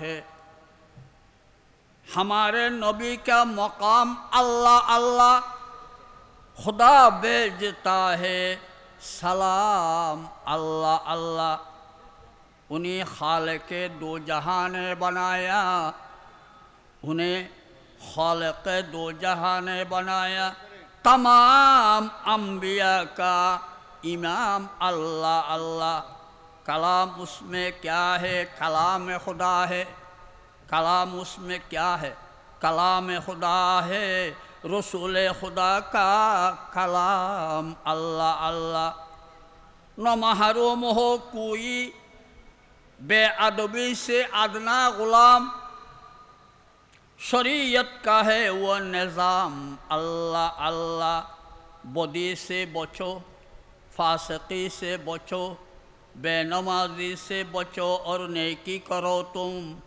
ہے۔ ہمارے نبی کا مقام اللہ اللہ خدا بھیجتا ہے۔ سلام اللہ اللہ۔ انہیں خالق دو جہاں نے بنایا۔ انہیں خالق دو جہاں نے بنایا۔ تمام انبیاء کا امام اللہ اللہ۔ کلام اس میں کیا ہے؟ کلام خدا ہے۔ کلام اس میں کیا ہے؟ کلام خدا ہے۔ رسول خدا کا کلام۔ اللہ اللہ۔ نہ محروم ہو کوئی۔ بے ادبی سے ادنا غلام۔ شریعت کا ہے وہ نظام۔ اللہ اللہ۔ بدی سے بچو، فاسقی سے بچو۔ بے نمازی سے بچو اور نیکی کرو تم۔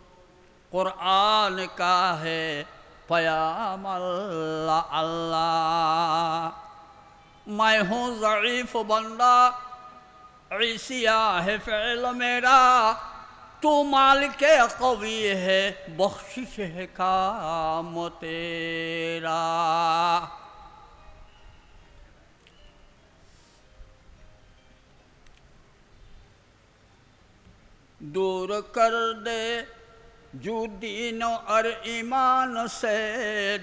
قرآن کا ہے پیام اللہ اللہ۔ میں ہوں ضعیف بندہ عیسیہ ہے فعل میرا۔ تو مالک قوی ہے، بخشش ہے کام تیرا۔ دور کر دے۔ جو دین اور ایمان سے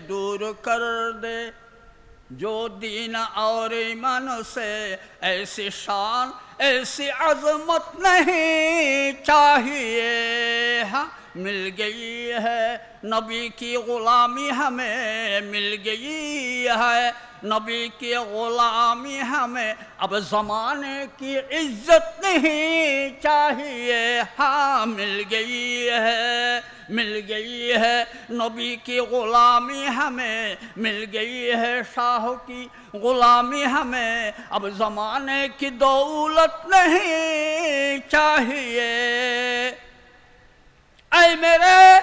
دور کر دے۔ جو دین اور ایمان سے ایسی شان، ایسی عظمت نہیں چاہیے۔ ہاں مل گئی ہے۔ نبی کی غلامی ہمیں مل گئی ہے۔ نبی کی غلامی ہمیں اب زمانے کی عزت نہیں چاہیے ہاں مل گئی ہے، مل گئی ہے۔ نبی کی غلامی ہمیں مل گئی ہے شاہ کی غلامی ہمیں۔ اب زمانے کی دولت نہیں چاہیے۔ اے میرے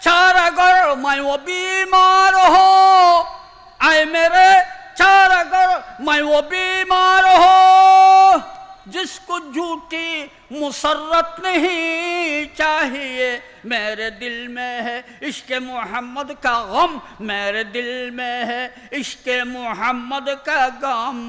چار اگر میں وہ بیمار ہو اے میرے چار اگر میں وہ بیمار جس کو جھوٹی مسرت نہیں چاہیے، میرے دل میں ہے عشق محمد کا غم، میرے دل میں ہے عشق محمد کا غم،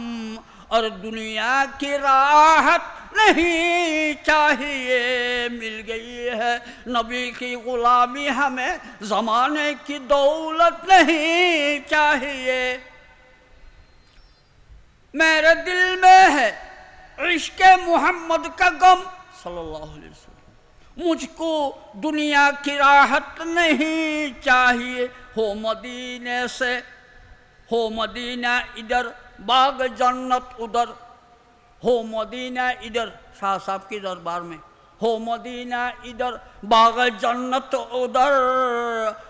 اور دنیا کی راحت نہیں چاہیے، مل گئی ہے نبی کی غلامی ہمیں، زمانے کی دولت نہیں چاہیے۔ میرے دل میں ہے عشق محمد کا غم صلی اللہ علیہ وسلم مجھ کو دنیا کی راحت نہیں چاہیے ہو مدینے سے ہو مدینہ ادھر باغ جنت ادھر ہو مدینہ ادھر شاہ صاحب کی دربار میں ہو مدینہ ادھر، باغ جنت ادھر۔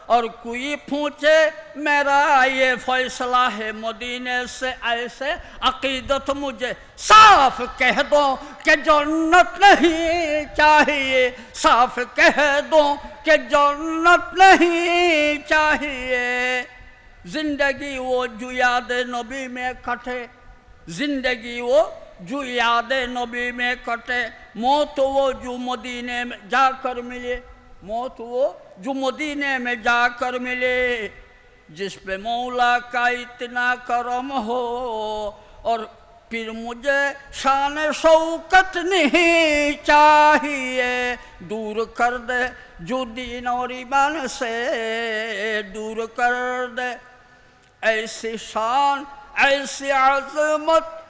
اور کوئی پھونچے میرا یہ فیصلہ ہے مدینے سے ایسے عقیدت مجھے صاف کہہ دو کہ جنت نہیں چاہیے۔ صاف کہہ دو کہ جنت نہیں چاہیے۔ زندگی وہ جو یاد نبی میں کٹے زندگی وہ جو یاد نبی میں کٹے، موت وہ جو مدینے میں جا کر ملے۔ موت وہ جو مدینے میں جا کر ملے۔ جس پہ مولا کا اتنا کرم ہو، اور پھر مجھے شان شوکت نہیں چاہیے۔ دور کر دے جو دین اور ایمان سے دور کر دے۔ ایسی شان، ایسی عظمت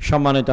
সম্মানিত